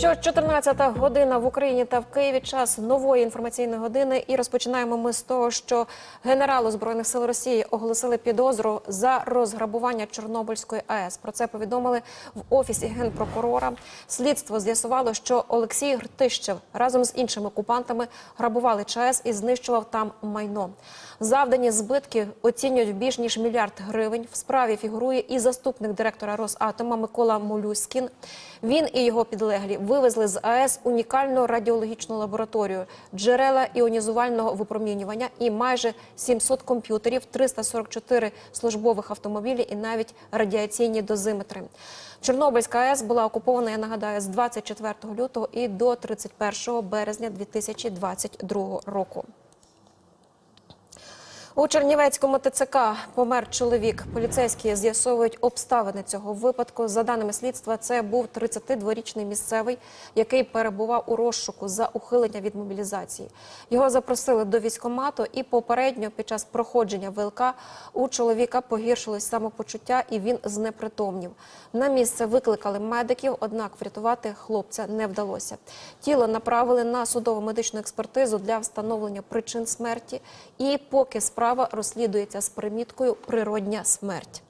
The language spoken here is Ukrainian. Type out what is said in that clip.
Що 14 година в Україні та в Києві час нової інформаційної години. І розпочинаємо ми з того, що генералу збройних сил Росії оголосили підозру за розграбування Чорнобильської АЕС. Про це повідомили в офісі генпрокурора. Слідство з'ясувало, що Олексій Гртищев разом з іншими окупантами грабували ЧАЕС і знищував там майно. Завдані збитки оцінюють більш ніж мільярд гривень. В справі фігурує і заступник директора Росатома Микола Молюськін. Він і його підлеглі вивезли з АЕС унікальну радіологічну лабораторію, джерела іонізувального випромінювання і майже 700 комп'ютерів, 344 службових автомобілі і навіть радіаційні дозиметри. Чорнобильська АЕС була окупована, я нагадаю, з 24 лютого і до 31 березня 2022 року. У Чернівецькому ТЦК помер чоловік. Поліцейські з'ясовують обставини цього випадку. За даними слідства, це був 32-річний місцевий, який перебував у розшуку за ухилення від мобілізації. Його запросили до військкомату, і попередньо під час проходження ВЛК у чоловіка погіршилось самопочуття, і він знепритомнів. На місце викликали медиків, однак врятувати хлопця не вдалося. Тіло направили на судово медичну експертизу для встановлення причин смерті. І поки справа розслідується з приміткою природня смерть.